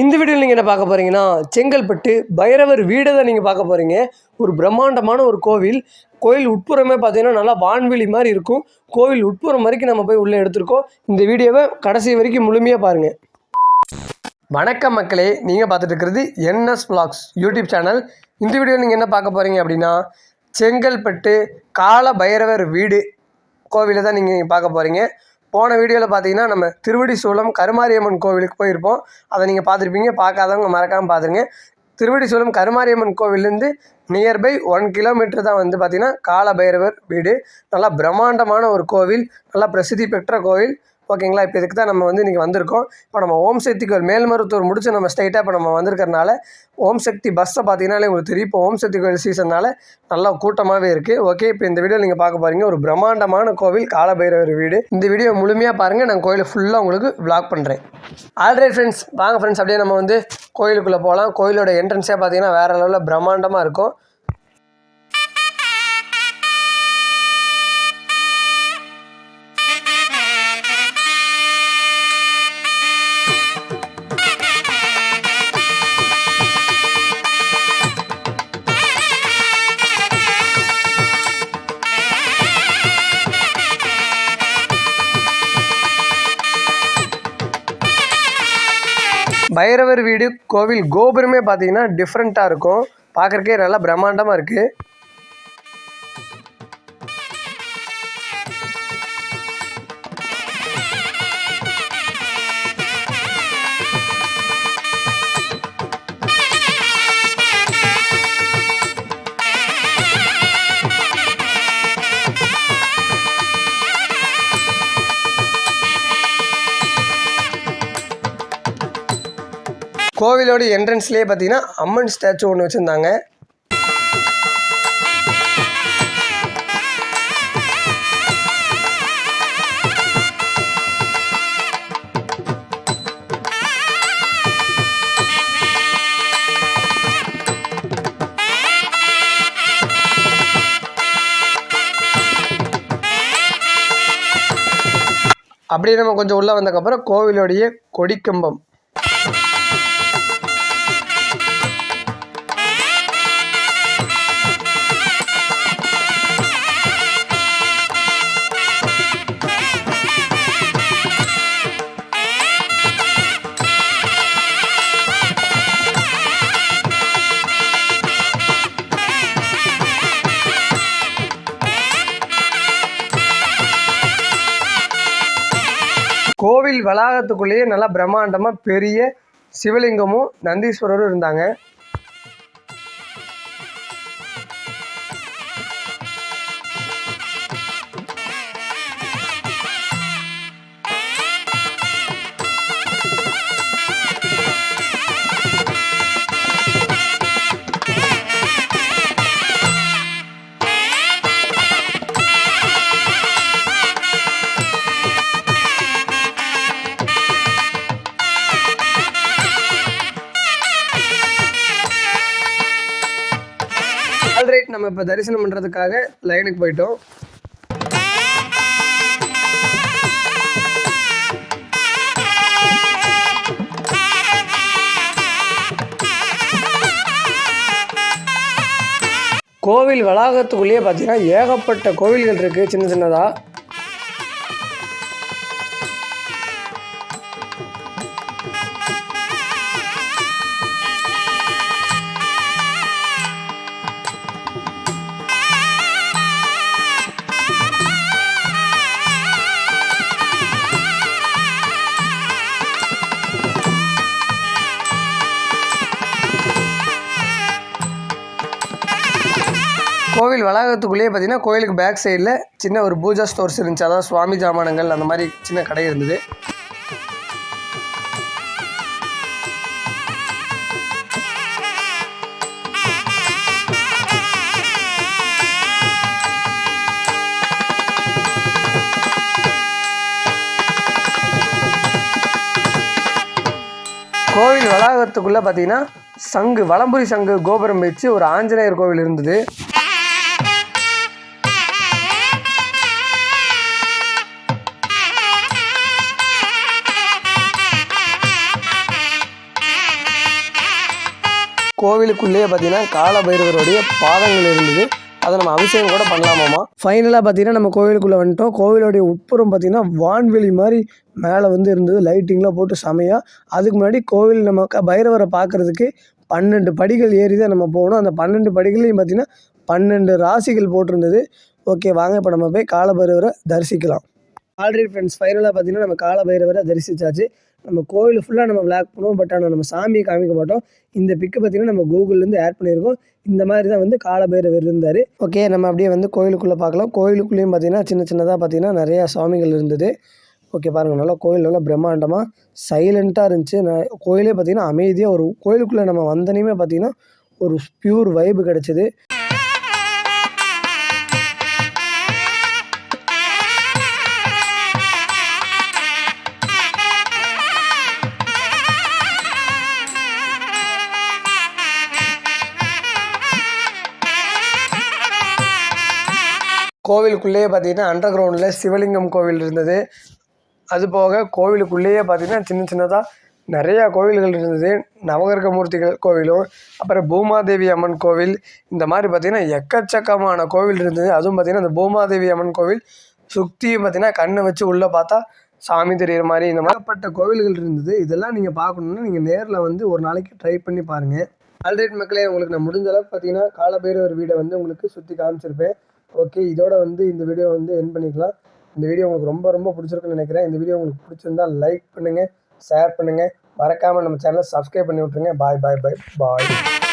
இந்த வீடியோவில் நீங்கள் என்ன பார்க்க போகிறீங்கன்னா செங்கல்பட்டு பைரவர் வீடை தான் நீங்கள் பார்க்க போகிறீங்க ஒரு பிரம்மாண்டமான ஒரு கோவில். கோவில் உட்புறமே பார்த்தீங்கன்னா நல்லா வான்வெளி மாதிரி இருக்கும். கோவில் உட்புறம் வரைக்கும் நம்ம போய் உள்ளே எடுத்திருக்கோம். இந்த வீடியோவை கடைசி வரைக்கும் முழுமையாக பாருங்கள் வணக்கம் மக்களே நீங்கள் பார்த்துட்டு இருக்கிறது என்எஸ் பிளாக்ஸ் யூடியூப் சேனல். இந்த வீடியோ நீங்கள் என்ன பார்க்க போகிறீங்க அப்படின்னா செங்கல்பட்டு கால பைரவர் வீடு கோவிலை தான் நீங்கள் பார்க்க போகிறீங்க போன வீடியோவில் பார்த்தீங்கன்னா நம்ம திருவடி சூலம் கருமாரியம்மன் கோவிலுக்கு போயிருப்போம். அதை நீங்கள் பார்த்துருப்பீங்க. பார்க்காதவங்க மறக்காமல் பார்த்துருங்க திருவடி சூலம் கருமாரியம்மன் கோவிலேருந்து நியர்பை ஒன் கிலோமீட்டர் தான் வந்து பார்த்திங்கன்னா காலபைரவர் வீடு. நல்லா பிரம்மாண்டமான ஒரு கோவில். நல்லா பிரசித்தி பெற்ற கோவில். ஓகேங்களா? இப்போ இதுக்கு தான் நம்ம வந்து இன்றைக்கி வந்திருக்கோம். இப்போ நம்ம ஓம் சக்தி ஒரு மேல்மருத்துவர் முடிச்சு நம்ம ஸ்ட்ரைட்டாக இப்போ நம்ம வந்திருக்கறனால ஓம் சக்தி பஸ்ஸை பார்த்தீங்கன்னாலே உங்களுக்கு தெரியும். இப்போ ஓம் சக்தி கோவில் சீசனால நல்லா கூட்டமாகவே இருக்குது ஓகே இப்போ இந்த வீடியோ நீங்கள் பார்க்க போகிறீங்க ஒரு பிரம்மாண்டமான கோவில் காலபைரவர் வீடு. இந்த வீடியோ முழுமையாக பாருங்கள் நான் கோயிலை ஃபுல்லாக உங்களுக்கு விளாக் பண்ணுறேன் ஆல்ரெடி ஃப்ரெண்ட்ஸ் வாங்க ஃப்ரெண்ட்ஸ் அப்படியே நம்ம வந்து கோயிலுக்குள்ளே போகலாம் கோயிலோட என்ட்ரன்ஸே பார்த்தீங்கன்னா வேறு லெவலில் பிரம்மாண்டமாக இருக்கும். பைரவர் வீடு கோவில் கோபுரமே பார்த்தீங்கன்னா டிஃப்ரெண்ட்டாக இருக்கும். பார்க்குறக்கே நல்லா பிரம்மாண்டமாக இருக்குது கோவிலோட என்ட்ரன்ஸ்லேயே பார்த்தீங்கன்னா அம்மன் ஸ்டாச்சு ஒன்று வச்சுருந்தாங்க. அப்படியே நம்ம கொஞ்சம் உள்ளே வந்ததுக்கப்புறம் கோவிலோடைய கொடிக்கம்பம். கோவில் வளாகத்துக்குள்ளேயே நல்லா பிரம்மாண்டமாக பெரிய சிவலிங்கமும் நந்தீஸ்வரரும் இருந்தாங்க. நம்ம இப்போ தரிசனம் பண்ணுறதுக்காக லைனுக்கு போயிட்டோம். கோவில் வளாகத்துக்குள்ளேயே பார்த்தீங்கன்னா ஏகப்பட்ட கோவில்கள் இருக்குது சின்ன சின்னதாக கோவில் வளாகத்துக்குள்ளேயே பார்த்தீங்கன்னா கோயிலுக்கு பேக் சைடில் சின்ன ஒரு பூஜா ஸ்டோர்ஸ் இருந்துச்சு. அதாவது சுவாமி ஜாமானங்கள் அந்த மாதிரி சின்ன கடை இருந்தது. கோவில் வளாகத்துக்குள்ளே பார்த்தீங்கன்னா சங்கு வலம்புரி சங்கு கோபுரம் வச்சு ஒரு ஆஞ்சநேயர் கோவில் இருந்தது. கோவிலுக்குள்ளேயே பார்த்தீங்கன்னா கால பைரவருடைய பாதங்கள் இருந்தது. அதை நம்ம அபிஷேகம் கூட பண்ணலாமாமா ஃபைனலாக பார்த்தீங்கன்னா நம்ம கோவிலுக்குள்ளே வந்துட்டோம். கோவிலுடைய உட்புறம் பார்த்தீங்கன்னா வான்வெளி மாதிரி மேலே வந்து இருந்தது. லைட்டிங்லாம் போட்டு செமையாக அதுக்கு முன்னாடி கோவில் நம்ம பைரவரை பார்க்குறதுக்கு பன்னெண்டு படிகள் ஏறி தான் நம்ம போகணும். அந்த பன்னெண்டு படிகளையும் பார்த்தீங்கன்னா பன்னெண்டு ராசிகள் போட்டிருந்தது. ஓகே வாங்க இப்போ நம்ம போய் காலபைரவரை தரிசிக்கலாம். ஆல்ரெடி ஃப்ரெண்ட்ஸ் ஃபைனலாக பார்த்தீங்கன்னா நம்ம காலபைரவரை தரிசித்தாச்சு நம்ம கோவில் ஃபுல்லாக நம்ம விளாக் பண்ணுவோம் பட் ஆனால் நம்ம சாமியை காமிக்க மாட்டோம். இந்த பிக்கு பார்த்தீங்கன்னா நம்ம கூகுள்லேருந்து ஆட் பண்ணியிருக்கோம். இந்த மாதிரி தான் வந்து காலபைரவர் இருந்தார். ஓகே நம்ம அப்படியே வந்து கோயிலுக்குள்ளே பார்க்கலாம். கோயிலுக்குள்ளேயும் பார்த்தீங்கன்னா சின்ன சின்னதாக பார்த்தீங்கன்னா நிறையா சுவாமிகள் இருந்தது. ஓகே பாருங்கள் நல்லா கோயில் நல்லா பிரம்மாண்டமாக சைலண்ட்டாக இருந்துச்சு. நான் கோயிலே பார்த்தீங்கன்னா அமைதியாக ஒரு கோயிலுக்குள்ளே நம்ம வந்தனையுமே பார்த்தீங்கன்னா ஒரு பியூர் வைப்பு கிடச்சிது. கோவிலுக்குள்ளேயே பார்த்தீங்கன்னா அண்டர் கிரவுண்டில் சிவலிங்கம் கோவில் இருந்தது. அது போக கோவிலுக்குள்ளேயே பார்த்தீங்கன்னா சின்ன சின்னதாக நிறையா கோவில்கள் இருந்தது. நவகிரக மூர்த்திகள் கோவிலும் அப்புறம் பூமாதேவி அம்மன் கோவில் இந்த மாதிரி பார்த்தீங்கன்னா எக்கச்சக்கமான கோவில் இருந்தது. அதுவும் பார்த்தீங்கன்னா அந்த பூமாதேவி அம்மன் கோவில் சுற்றியும் பார்த்தீங்கன்னா கண்ணை வச்சு உள்ளே பார்த்தா சாமி தெரியிற மாதிரி இந்த மாதிரிப்பட்ட கோவில்கள் இருந்தது. இதெல்லாம் நீங்கள் பார்க்கணுன்னா நீங்கள் நேரில் வந்து ஒரு நாளைக்கு ட்ரை பண்ணி பாருங்கள் ஆல்ரெடி மக்களே உங்களுக்கு நான் முடிஞ்ச அளவுக்கு பார்த்தீங்கன்னா காலபைரவர் வீடை வந்து உங்களுக்கு சுற்றி காமிச்சிருப்பேன். ஓகே இதோட வந்து இந்த வீடியோ வந்து என் பண்ணிக்கலாம். இந்த வீடியோ உங்களுக்கு ரொம்ப ரொம்ப பிடிச்சிருக்குன்னு நினைக்கிறேன். இந்த வீடியோ உங்களுக்கு பிடிச்சிருந்தா லைக் பண்ணுங்கள் ஷேர் பண்ணுங்கள் மறக்காமல் நம்ம சேனலை சப்ஸ்கிரைப் பண்ணி விட்ருங்க பாய் பாய் பாய் பாய்